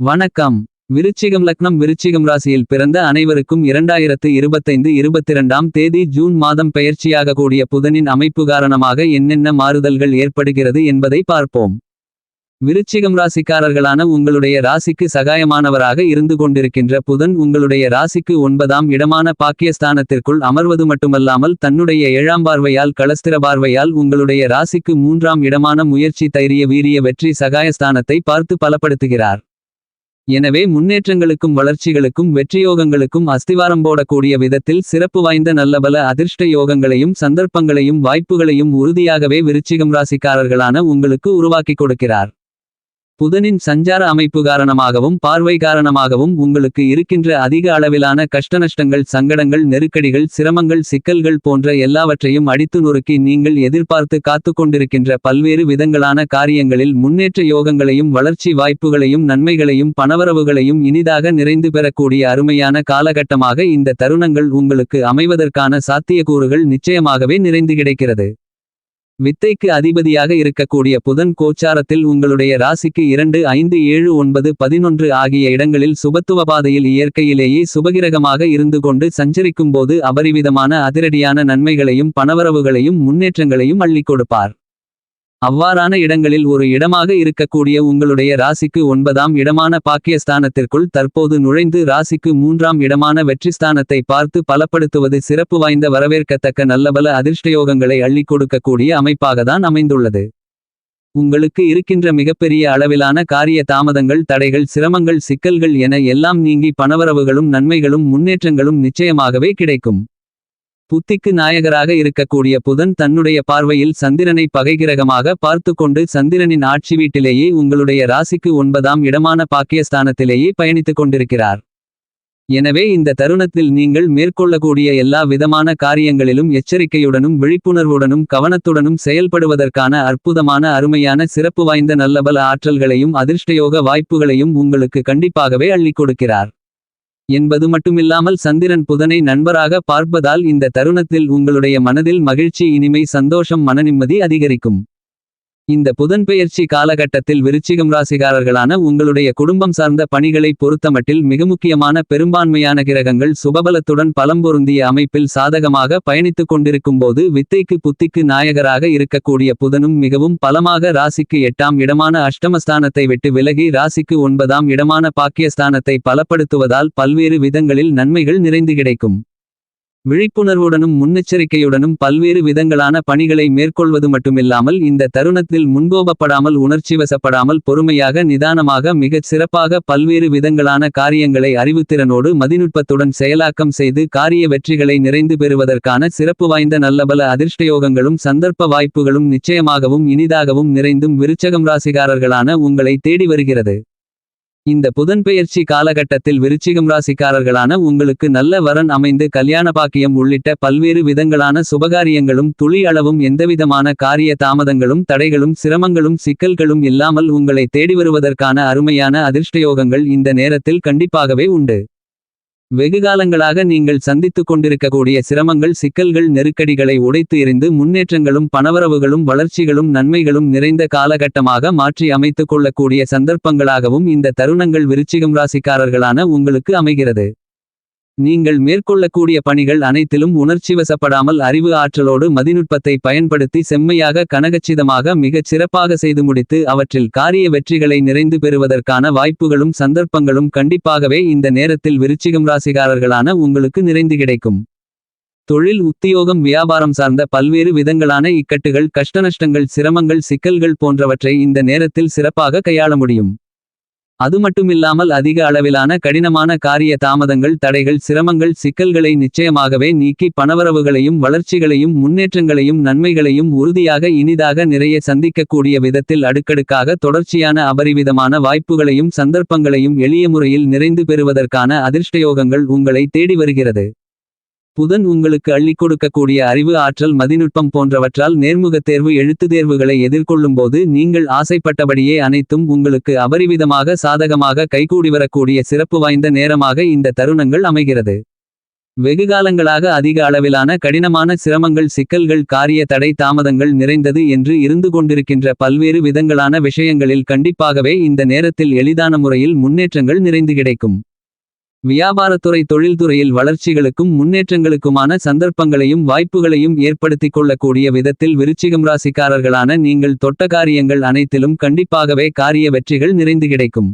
வணக்கம். விருச்சிகம் லக்னம் விருச்சிகம் ராசியில் பிறந்த அனைவருக்கும் இரண்டாயிரத்து இருபத்தைந்து இருபத்திரண்டாம் தேதி ஜூன் மாதம் பெயர்ச்சியாக கூடிய புதனின் அமைப்பு காரணமாக என்னென்ன மாறுதல்கள் ஏற்படுகிறது என்பதை பார்ப்போம். விருச்சிகம் ராசிக்காரர்களான உங்களுடைய ராசிக்கு சகாயமானவராக இருந்து கொண்டிருக்கின்ற புதன் உங்களுடைய ராசிக்கு ஒன்பதாம் இடமான பாக்கியஸ்தானத்திற்குள் அமர்வது மட்டுமல்லாமல் தன்னுடைய ஏழாம் பார்வையால் களஸ்திர பார்வையால் உங்களுடைய ராசிக்கு மூன்றாம் இடமான முயற்சி தைரிய வீரிய வெற்றி சகாயஸ்தானத்தை பார்த்து பலப்படுத்துகிறார். எனவே முன்னேற்றங்களுக்கும் வளர்ச்சிகளுக்கும் வெற்றியோகங்களுக்கும் அஸ்திவாரம் போடக்கூடிய விதத்தில் சிறப்பு வாய்ந்த நல்லபல அதிர்ஷ்ட யோகங்களையும் சந்தர்ப்பங்களையும் வாய்ப்புகளையும் உறுதியாகவே விருச்சிகம் ராசிக்காரர்களான உங்களுக்கு உருவாக்கி கொடுக்கிறார். புதனின் சஞ்சார அமைப்பு காரணமாகவும் பார்வை காரணமாகவும் உங்களுக்கு இருக்கின்ற அதிக அளவிலான கஷ்டநஷ்டங்கள் சங்கடங்கள் நெருக்கடிகள் சிரமங்கள் சிக்கல்கள் போன்ற எல்லாவற்றையும் அடித்து நொறுக்கி நீங்கள் எதிர்பார்த்து காத்து கொண்டிருக்கின்ற பல்வேறு விதங்களான காரியங்களில் முன்னேற்ற யோகங்களையும் வளர்ச்சி வாய்ப்புகளையும் நன்மைகளையும் பணவரவுகளையும் இனிதாக நிறைந்து பெறக்கூடிய அருமையான காலகட்டமாக இந்த தருணங்கள் உங்களுக்கு அமைவதற்கான சாத்தியக்கூறுகள் நிச்சயமாகவே நிறைந்து கிடைக்கிறது. வித்தைக்கு அதிபதியாக இருக்கக்கூடிய புதன் கோச்சாரத்தில் உங்களுடைய ராசிக்கு இரண்டு ஐந்து ஏழு ஒன்பது பதினொன்று ஆகிய இடங்களில் சுபத்துவபாதையில் இயற்கையிலேயே சுபகிரகமாக இருந்து கொண்டு சஞ்சரிக்கும்போது அபரிவிதமான அதிரடியான நன்மைகளையும் பணவரவுகளையும் முன்னேற்றங்களையும் அள்ளிக் கொடுப்பார். அவ்வாறான இடங்களில் ஒரு இடமாக இருக்கக்கூடிய உங்களுடைய ராசிக்கு ஒன்பதாம் இடமான பாக்கியஸ்தானத்திற்குள் தற்போது நுழைந்து ராசிக்கு மூன்றாம் இடமான வெற்றிஸ்தானத்தை பார்த்து பலப்படுத்துவது சிறப்பு வாய்ந்த வரவேற்கத்தக்க நல்லபல அதிர்ஷ்டயோகங்களை அள்ளிக் கொடுக்கக்கூடிய அமைப்பாகத்தான் அமைந்துள்ளது. உங்களுக்கு இருக்கின்ற மிகப்பெரிய அளவிலான காரிய தாமதங்கள் தடைகள் சிரமங்கள் சிக்கல்கள் என எல்லாம் நீங்கி பணவரவுகளும் நன்மைகளும் முன்னேற்றங்களும் நிச்சயமாகவே கிடைக்கும். புத்திக்கு நாயகராக இருக்கக்கூடிய புதன் தன்னுடைய பார்வையில் சந்திரனை பகைகிரகமாக பார்த்து கொண்டு சந்திரனின் ஆட்சி வீட்டிலேயே உங்களுடைய ராசிக்கு ஒன்பதாம் இடமான பாக்கியஸ்தானத்திலேயே பயணித்துக் கொண்டிருக்கிறார். எனவே இந்த தருணத்தில் நீங்கள் மேற்கொள்ளக்கூடிய எல்லா விதமான காரியங்களிலும் எச்சரிக்கையுடனும் விழிப்புணர்வுடனும் கவனத்துடனும் செயல்படுவதற்கான அற்புதமான அருமையான சிறப்பு வாய்ந்த நல்லபல ஆற்றல்களையும் அதிர்ஷ்டயோக வாய்ப்புகளையும் உங்களுக்கு கண்டிப்பாகவே அள்ளிக் கொடுக்கிறார். என்பது மட்டுமில்லாமல் சந்திரன் புதனை நண்பராக பார்ப்பதால் இந்த தருணத்தில் உங்களுடைய மனதில் மகிழ்ச்சி இனிமை சந்தோஷம் மனநிம்மதி அதிகரிக்கும். இந்த புதன்பெயர்ச்சி காலகட்டத்தில் விருச்சிகம் ராசிகாரர்களான உங்களுடைய குடும்பம் சார்ந்த பணிகளை பொறுத்தமட்டில் மிக முக்கியமான பெரும்பான்மையான கிரகங்கள் சுபபலத்துடன் பலம்பொருந்திய அமைப்பில் சாதகமாக பயணித்துக் கொண்டிருக்கும்போது வித்தைக்கு புத்திக்கு நாயகராக இருக்கக்கூடிய புதனும் மிகவும் பலமாக ராசிக்கு எட்டாம் இடமான அஷ்டமஸ்தானத்தை விட்டு விலகி ராசிக்கு ஒன்பதாம் இடமான பாக்கியஸ்தானத்தை பலப்படுத்துவதால் பல்வேறு விதங்களில் நன்மைகள் நிறைந்து கிடைக்கும். விழிப்புணர்வுடனும் முன்னெச்சரிக்கையுடனும் பல்வேறு விதங்களான பணிகளை மேற்கொள்வது மட்டுமில்லாமல் இந்த தருணத்தில் முன்கோபப்படாமல் உணர்ச்சிவசப்படாமல் பொறுமையாக நிதானமாக மிகச் சிறப்பாக பல்வேறு விதங்களான காரியங்களை அறிவுத்திறனோடு மதிநுட்பத்துடன் செயலாக்கம் செய்து காரிய வெற்றிகளை நிறைந்து பெறுவதற்கான சிறப்பு வாய்ந்த நல்லபல அதிர்ஷ்டயோகங்களும் சந்தர்ப்ப வாய்ப்புகளும் நிச்சயமாகவும் இனிதாகவும் நிறைந்தும் விருச்சகம் ராசிகாரர்களான உங்களை தேடி வருகிறது. இந்த புதன்பெயர்ச்சி காலகட்டத்தில் விருச்சிகம் ராசிக்காரர்களான உங்களுக்கு நல்ல வரன் அமைந்து கல்யாண பாக்கியம் உள்ளிட்ட பல்வேறு விதங்களான சுபகாரியங்களும் துளி அளவும் எந்தவிதமான காரிய தாமதங்களும் தடைகளும் சிரமங்களும் சிக்கல்களும் இல்லாமல் உங்களை தேடி வருவதற்கான அருமையான அதிர்ஷ்டயோகங்கள் இந்த நேரத்தில் கண்டிப்பாகவே உண்டு. வெகுகாலங்களாக நீங்கள் சந்தித்துக் கொண்டிருக்கக்கூடிய சிரமங்கள் சிக்கல்கள் நெருக்கடிகளை உடைத்து எறிந்து முன்னேற்றங்களும் பணவரவுகளும் வளர்ச்சிகளும் நன்மைகளும் நிறைந்த காலகட்டமாக மாற்றி அமைத்துக் கொள்ளக்கூடிய சந்தர்ப்பங்களாகவும் இந்த தருணங்கள் விருச்சிகம் ராசிக்காரர்களான உங்களுக்கு அமைகிறது. நீங்கள் மேற்கொள்ளக்கூடிய பணிகள் அனைத்திலும் உணர்ச்சிவசப்படாமல் அறிவு ஆற்றலோடு மதிநுட்பத்தை பயன்படுத்தி செம்மையாக கனகச்சிதமாக மிகச் சிறப்பாக செய்து முடித்து அவற்றில் காரிய வெற்றிகளை நிறைந்து பெறுவதற்கான வாய்ப்புகளும் சந்தர்ப்பங்களும் கண்டிப்பாகவே இந்த நேரத்தில் விருச்சிகம் ராசிகாரர்களான உங்களுக்கு நிறைந்து கிடைக்கும். தொழில் உத்தியோகம் வியாபாரம் சார்ந்த பல்வேறு விதங்களான இக்கட்டுகள் கஷ்டநஷ்டங்கள் சிரமங்கள் சிக்கல்கள் போன்றவற்றை இந்த நேரத்தில் சிறப்பாக கையாள முடியும். அது மட்டுமில்லாமல் அதிக அளவிலான கடினமான காரிய தாமதங்கள் தடைகள் சிரமங்கள் சிக்கல்களை நிச்சயமாகவே நீக்கி பணவரவுகளையும் வளர்ச்சிகளையும் முன்னேற்றங்களையும் நன்மைகளையும் உறுதியாக இனிதாக நிறைய சந்திக்கக்கூடிய விதத்தில் அடுக்கடுக்காக தொடர்ச்சியான அபரிவிதமான வாய்ப்புகளையும் சந்தர்ப்பங்களையும் எளிய முறையில் நிறைந்து பெறுவதற்கான அதிர்ஷ்டயோகங்கள் உங்களை தேடி வருகிறது. புதன் உங்களுக்கு அள்ளிக் கொடுக்கக்கூடிய அறிவு ஆற்றல் மதிநுட்பம் போன்றவற்றால் நேர்முகத் தேர்வு எழுத்துத் தேர்வுகளை எதிர்கொள்ளும்போது நீங்கள் ஆசைப்பட்டபடியே அனைத்தும் உங்களுக்கு அபரிவிதமாக சாதகமாக கைகூடி வரக்கூடிய சிறப்பு வாய்ந்த நேரமாக இந்த தருணங்கள் அமைகிறது வெகுகாலங்களாக அதிக அளவிலான கடினமான சிரமங்கள் சிக்கல்கள் காரிய தடை தாமதங்கள் நிறைந்தது என்று இருந்து கொண்டிருக்கின்ற பல்வேறு விதங்களான விஷயங்களில் கண்டிப்பாகவே இந்த நேரத்தில் எளிதான முறையில் முன்னேற்றங்கள் நிறைந்து கிடைக்கும். வியாபாரத்துறை தொழில்துறையில் வளர்ச்சிகளுக்கும் முன்னேற்றங்களுக்குமான சந்தர்ப்பங்களையும் வாய்ப்புகளையும் ஏற்படுத்திக் கொள்ளக்கூடிய விதத்தில் விருச்சிகம் ராசிக்காரர்களான நீங்கள் தொட்ட காரியங்கள் அனைத்திலும் கண்டிப்பாகவே காரிய வெற்றிகள் நிறைந்து கிடைக்கும்.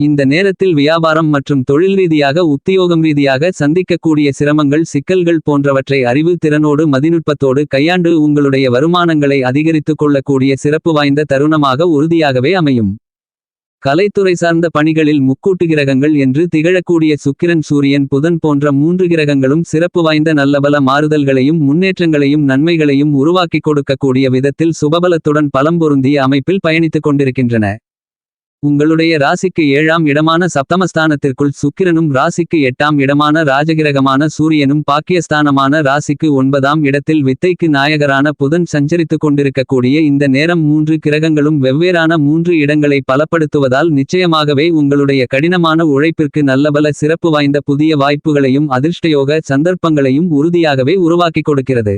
இந்த நேரத்தில் வியாபாரம் மற்றும் தொழில் ரீதியாக உத்தியோகம் ரீதியாக சந்திக்கக்கூடிய சிரமங்கள் சிக்கல்கள் போன்றவற்றை அறிவு திறனோடு மதிநுட்பத்தோடு கையாண்டு உங்களுடைய வருமானங்களை அதிகரித்துக் கொள்ளக்கூடிய சிறப்பு வாய்ந்த தருணமாக உறுதியாகவே அமையும். கலைத்துறை சார்ந்த பணிகளில் முக்கூட்டு கிரகங்கள் என்று திகழக்கூடிய சுக்கிரன் சூரியன் புதன் போன்ற மூன்று கிரகங்களும் சிறப்பு வாய்ந்த நல்லபல மாறுதல்களையும் முன்னேற்றங்களையும் நன்மைகளையும் உருவாக்கிக் கொடுக்கக்கூடிய விதத்தில் சுபபலத்துடன் பலம் பொருந்திய அமைப்பில் பயணித்துக் கொண்டிருக்கின்றன. உங்களுடைய ராசிக்கு ஏழாம் இடமான சப்தமஸ்தானத்திற்குள் சுக்கிரனும் ராசிக்கு எட்டாம் இடமான ராஜகிரகமான சூரியனும் பாக்கியஸ்தானமான ராசிக்கு ஒன்பதாம் இடத்தில் வித்தைக்கு நாயகரான புதன் சஞ்சரித்துக் கொண்டிருக்கக்கூடிய இந்த நேரம் மூன்று கிரகங்களும் வெவ்வேறான மூன்று இடங்களை பலப்படுத்துவதால் நிச்சயமாகவே உங்களுடைய கடினமான உழைப்பிற்கு நல்லபல சிறப்பு வாய்ந்த புதிய வாய்ப்புகளையும் அதிர்ஷ்டயோக சந்தர்ப்பங்களையும் உறுதியாகவே உருவாக்கிக் கொடுக்கிறது.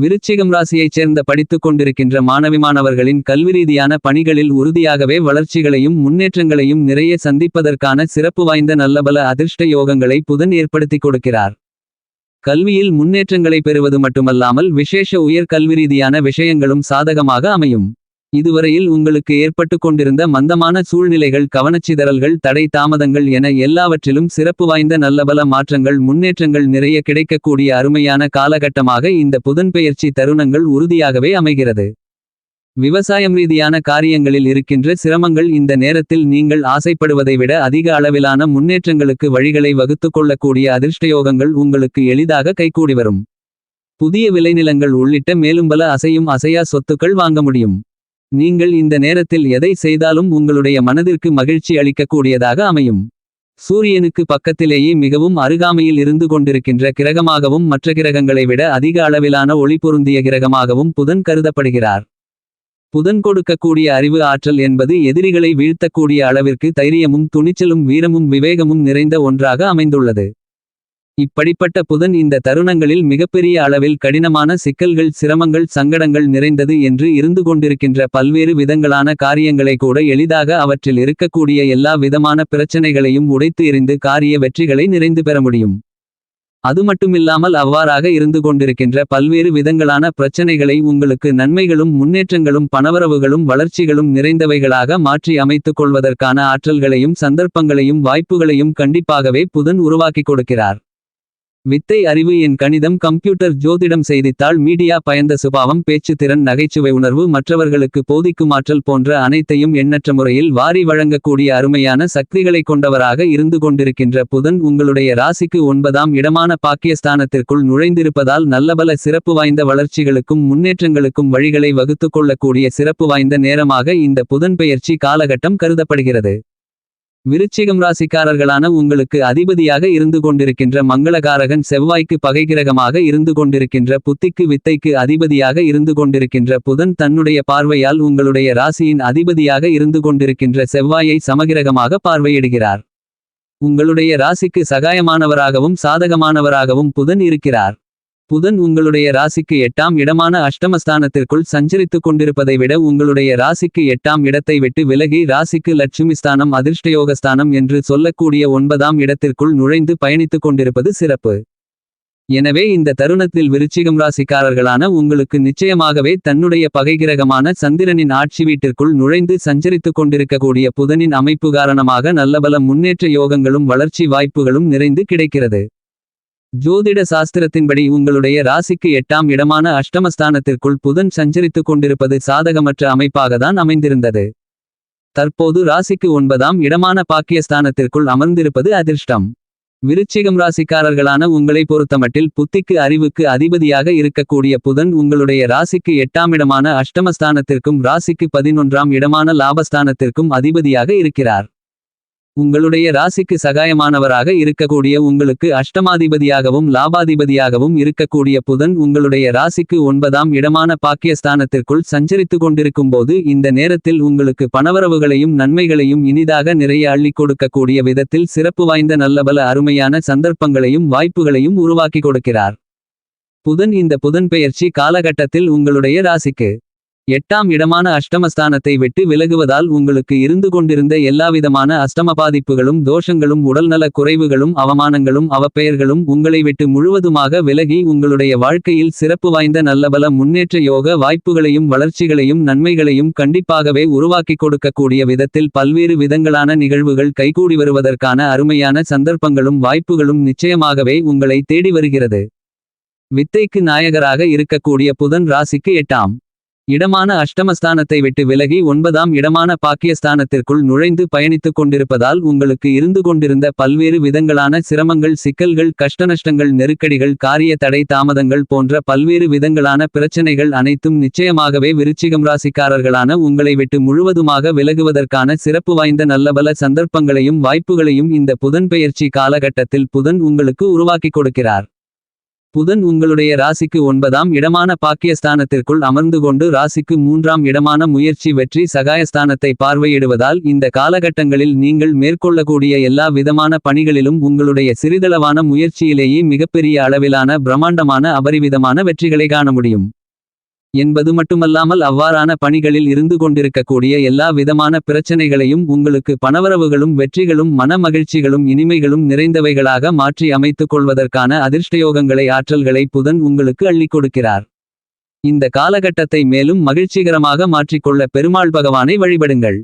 விருச்சிகம் ராசியைச் சேர்ந்த படித்துக் கொண்டிருக்கின்ற மாணவிமானவர்களின் கல்விரீதியான பணிகளில் உறுதியாகவே வளர்ச்சிகளையும் முன்னேற்றங்களையும் நிறைய சந்திப்பதற்கான சிறப்பு வாய்ந்த நல்லபல அதிர்ஷ்ட யோகங்களை புதன் ஏற்படுத்திக் கொடுக்கிறார். கல்வியில் முன்னேற்றங்களை பெறுவது மட்டுமல்லாமல் விசேஷ உயர் கல்விரீதியான விஷயங்களும் சாதகமாக அமையும். இதுவரையில் உங்களுக்கு ஏற்பட்டுக் கொண்டிருந்த மந்தமான சூழ்நிலைகள் கவனச்சிதறல்கள் தடை தாமதங்கள் என எல்லாவற்றிலும் சிறப்பு வாய்ந்த நல்லபல மாற்றங்கள் முன்னேற்றங்கள் நிறைய கிடைக்கக்கூடிய அருமையான காலகட்டமாக இந்த புதன்பெயர்ச்சி தருணங்கள் உறுதியாகவே அமைகிறது. விவசாயம் ரீதியான காரியங்களில் இருக்கின்ற சிரமங்கள் இந்த நேரத்தில் நீங்கள் ஆசைப்படுவதை விட அதிக அளவிலான முன்னேற்றங்களுக்கு வழிகளை வகுத்து கொள்ளக்கூடிய அதிர்ஷ்டயோகங்கள் உங்களுக்கு எளிதாக கைகூடி வரும். புதிய விளைநிலங்கள் உள்ளிட்ட மேலும் பல அசையும் அசையா சொத்துக்கள் வாங்க முடியும். நீங்கள் இந்த நேரத்தில் எதை செய்தாலும் உங்களுடைய மனதிற்கு மகிழ்ச்சி அளிக்கக்கூடியதாக அமையும். சூரியனுக்கு பக்கத்திலேயே மிகவும் அருகாமையில் இருந்து கொண்டிருக்கின்ற கிரகமாகவும் மற்ற கிரகங்களை விட அதிக அளவிலான ஒளி பொருந்திய கிரகமாகவும் புதன் கருதப்படுகிறார். புதன் கொடுக்கக்கூடிய அறிவு ஆற்றல் என்பது எதிரிகளை வீழ்த்தக்கூடிய அளவிற்கு தைரியமும் துணிச்சலும் வீரமும் விவேகமும் நிறைந்த ஒன்றாக அமைந்துள்ளது. இப்படிப்பட்ட புதன் இந்த தருணங்களில் மிகப்பெரிய அளவில் கடினமான சிக்கல்கள் சிரமங்கள் சங்கடங்கள் நிறைந்தது என்று இருந்து கொண்டிருக்கின்ற பல்வேறு விதங்களான காரியங்களை கூட எளிதாக அவற்றில் இருக்கக்கூடிய எல்லா விதமான பிரச்சனைகளையும் உடைத்து எறிந்து காரிய வெற்றிகளை நிறைந்து பெற முடியும். அதுமட்டுமில்லாமல் அவ்வாறாக இருந்து கொண்டிருக்கின்ற பல்வேறு விதங்களான பிரச்சனைகளை உங்களுக்கு நன்மைகளும் முன்னேற்றங்களும் பணவரவுகளும் வளர்ச்சிகளும் நிறைந்தவைகளாக மாற்றி அமைத்துக் கொள்வதற்கான ஆற்றல்களையும் சந்தர்ப்பங்களையும் வாய்ப்புகளையும் கண்டிப்பாகவே புதன் உருவாக்கிக் கொடுக்கிறார். வித்தை அறிவு என் கணிதம் கம்ப்யூட்டர் ஜோதிடம் செய்தித்தாள் மீடியா பயந்த சுபாவம் பேச்சு திறன் நகைச்சுவை உணர்வு மற்றவர்களுக்கு போதிக்கும் ஆற்றல் போன்ற அனைத்தையும் எண்ணற்ற முறையில் வாரி வழங்கக்கூடிய அருமையான சக்திகளைக் கொண்டவராக இருந்து கொண்டிருக்கின்ற புதன் உங்களுடைய ராசிக்கு ஒன்பதாம் இடமான பாக்கியஸ்தானத்திற்குள் நுழைந்திருப்பதால் நல்லபல சிறப்பு வாய்ந்த வளர்ச்சிகளுக்கும் முன்னேற்றங்களுக்கும் வழிகளை வகுத்துக் கொள்ளக்கூடிய சிறப்பு வாய்ந்த நேரமாக இந்த புதன்பெயர்ச்சி காலகட்டம் கருதப்படுகிறது. விருச்சிகம் ராசிக்காரர்களான உங்களுக்கு அதிபதியாக இருந்து கொண்டிருக்கின்ற மங்களகாரகன் செவ்வாய்க்கு பகைகிரகமாக இருந்து கொண்டிருக்கின்ற புத்திக்கு வித்தைக்கு அதிபதியாக இருந்து கொண்டிருக்கின்ற புதன் தன்னுடைய பார்வையால் உங்களுடைய ராசியின் அதிபதியாக இருந்து கொண்டிருக்கின்ற செவ்வாயை சமகிரகமாக பார்வையிடுகிறார். உங்களுடைய ராசிக்கு சகாயமானவராகவும் சாதகமானவராகவும் புதன் இருக்கிறார். புதன் உங்களுடைய ராசிக்கு எட்டாம் இடமான அஷ்டமஸ்தானத்திற்குள் சஞ்சரித்துக் கொண்டிருப்பதை விட உங்களுடைய ராசிக்கு எட்டாம் இடத்தை விட்டு விலகி ராசிக்கு லட்சுமிஸ்தானம் அதிர்ஷ்டயோகஸ்தானம் என்று சொல்லக்கூடிய ஒன்பதாம் இடத்திற்குள் நுழைந்து பயணித்துக் கொண்டிருப்பது சிறப்பு. எனவே இந்த தருணத்தில் விருச்சிகம் ராசிக்காரர்களான உங்களுக்கு நிச்சயமாகவே தன்னுடைய பகைகிரகமான சந்திரனின் ஆட்சி வீட்டிற்குள் நுழைந்து சஞ்சரித்துக் கொண்டிருக்கக்கூடிய புதனின் அமைப்பு காரணமாக நல்லபல முன்னேற்ற யோகங்களும் வளர்ச்சி வாய்ப்புகளும் நிறைந்து கிடைக்கிறது. ஜோதிட சாஸ்திரத்தின்படி உங்களுடைய ராசிக்கு எட்டாம் இடமான அஷ்டமஸ்தானத்திற்குள் புதன் சஞ்சரித்துக் கொண்டிருப்பது சாதகமற்ற அமைப்பாகத்தான் அமைந்திருந்தது. தற்போது ராசிக்கு ஒன்பதாம் இடமான பாக்கியஸ்தானத்திற்குள் அமர்ந்திருப்பது அதிர்ஷ்டம். விருச்சிகம் ராசிக்காரர்களான உங்களை பொறுத்தமட்டில் புத்திக்கு அறிவுக்கு அதிபதியாக இருக்கக்கூடிய புதன் உங்களுடைய ராசிக்கு எட்டாம் இடமான அஷ்டமஸ்தானத்திற்கும் ராசிக்கு பதினொன்றாம் இடமான லாபஸ்தானத்திற்கும் அதிபதியாக இருக்கிறார். உங்களுடைய ராசிக்கு சகாயமானவராக இருக்கக்கூடிய உங்களுக்கு அஷ்டமாதிபதியாகவும் லாபாதிபதியாகவும் இருக்கக்கூடிய புதன் உங்களுடைய ராசிக்கு ஒன்பதாம் இடமான பாக்கியஸ்தானத்திற்குள் சஞ்சரித்து கொண்டிருக்கும்போது இந்த நேரத்தில் உங்களுக்கு பணவரவுகளையும் நன்மைகளையும் இனிதாக நிறைய அள்ளிக் கொடுக்கக்கூடிய விதத்தில் சிறப்பு வாய்ந்த நல்லபல அருமையான சந்தர்ப்பங்களையும் வாய்ப்புகளையும் உருவாக்கி கொடுக்கிறார். புதன் இந்த புதன் பெயர்ச்சி காலகட்டத்தில் உங்களுடைய ராசிக்கு எட்டாம் இடமான அஷ்டமஸ்தானத்தை விட்டு விலகுவதால் உங்களுக்கு இருந்து கொண்டிருந்த எல்லாவிதமான அஷ்டம பாதிப்புகளும் தோஷங்களும் உடல்நல குறைவுகளும் அவமானங்களும் அவப்பெயர்களும் உங்களை விட்டு முழுவதுமாக விலகி உங்களுடைய வாழ்க்கையில் சிறப்பு வாய்ந்த நல்லபல முன்னேற்ற யோக வாய்ப்புகளையும் வளர்ச்சிகளையும் நன்மைகளையும் கண்டிப்பாகவே உருவாக்கிக் கொடுக்கக்கூடிய விதத்தில் பல்வேறு விதங்களான நிகழ்வுகள் கைகூடி வருவதற்கான அருமையான சந்தர்ப்பங்களும் வாய்ப்புகளும் நிச்சயமாகவே உங்களை தேடி வருகிறது. வித்தைக்கு நாயகராக இருக்கக்கூடிய புதன் ராசிக்கு எட்டாம். இடமான அஷ்டமஸ்தானத்தை விட்டு விலகி ஒன்பதாம் இடமான பாக்கியஸ்தானத்திற்குள் நுழைந்து பயணித்துக் கொண்டிருப்பதால் உங்களுக்கு இருந்து கொண்டிருந்த பல்வேறு விதங்களான சிரமங்கள் சிக்கல்கள் கஷ்டநஷ்டங்கள் நெருக்கடிகள் காரிய தடை தாமதங்கள் போன்ற பல்வேறு விதங்களான பிரச்சனைகள் அனைத்தும் நிச்சயமாகவே விருச்சிகம் ராசிக்காரர்களான உங்களை விட்டு முழுவதுமாக விலகுவதற்கான சிறப்பு வாய்ந்த நல்லபல சந்தர்ப்பங்களையும் வாய்ப்புகளையும் இந்த புதன் பெயர்ச்சி காலகட்டத்தில் புதன் உங்களுக்கு உருவாக்கிக் கொடுக்கிறார். புதன் உங்களுடைய ராசிக்கு ஒன்பதாம் இடமான பாக்கியஸ்தானத்திற்குள் அமர்ந்து கொண்டு ராசிக்கு மூன்றாம் இடமான முயற்சி வெற்றி சகாயஸ்தானத்தை பார்வையிடுவதால் இந்த காலகட்டங்களில் நீங்கள் மேற்கொள்ளக்கூடிய எல்லா விதமான பணிகளிலும் உங்களுடைய சிறிதளவான முயற்சியிலேயே மிகப்பெரிய அளவிலான பிரம்மாண்டமான அபரிவிதமான வெற்றிகளை காண முடியும். என்பது மட்டுமல்லாமல் அவ்வாறான பணிகளில் இருந்து கொண்டிருக்கக்கூடிய எல்லா விதமான பிரச்சனைகளையும் உங்களுக்கு பணவரவுகளும் வெற்றிகளும் மன மகிழ்ச்சிகளும் இனிமைகளும் நிறைந்தவைகளாக மாற்றி அமைத்துக் கொள்வதற்கான அதிர்ஷ்டயோகங்களை ஆற்றல்களை புதன் உங்களுக்கு அள்ளிக் கொடுக்கிறார். இந்த காலகட்டத்தை மேலும் மகிழ்ச்சிகரமாக மாற்றிக்கொள்ள பெருமாள் பகவானை வழிபடுங்கள்.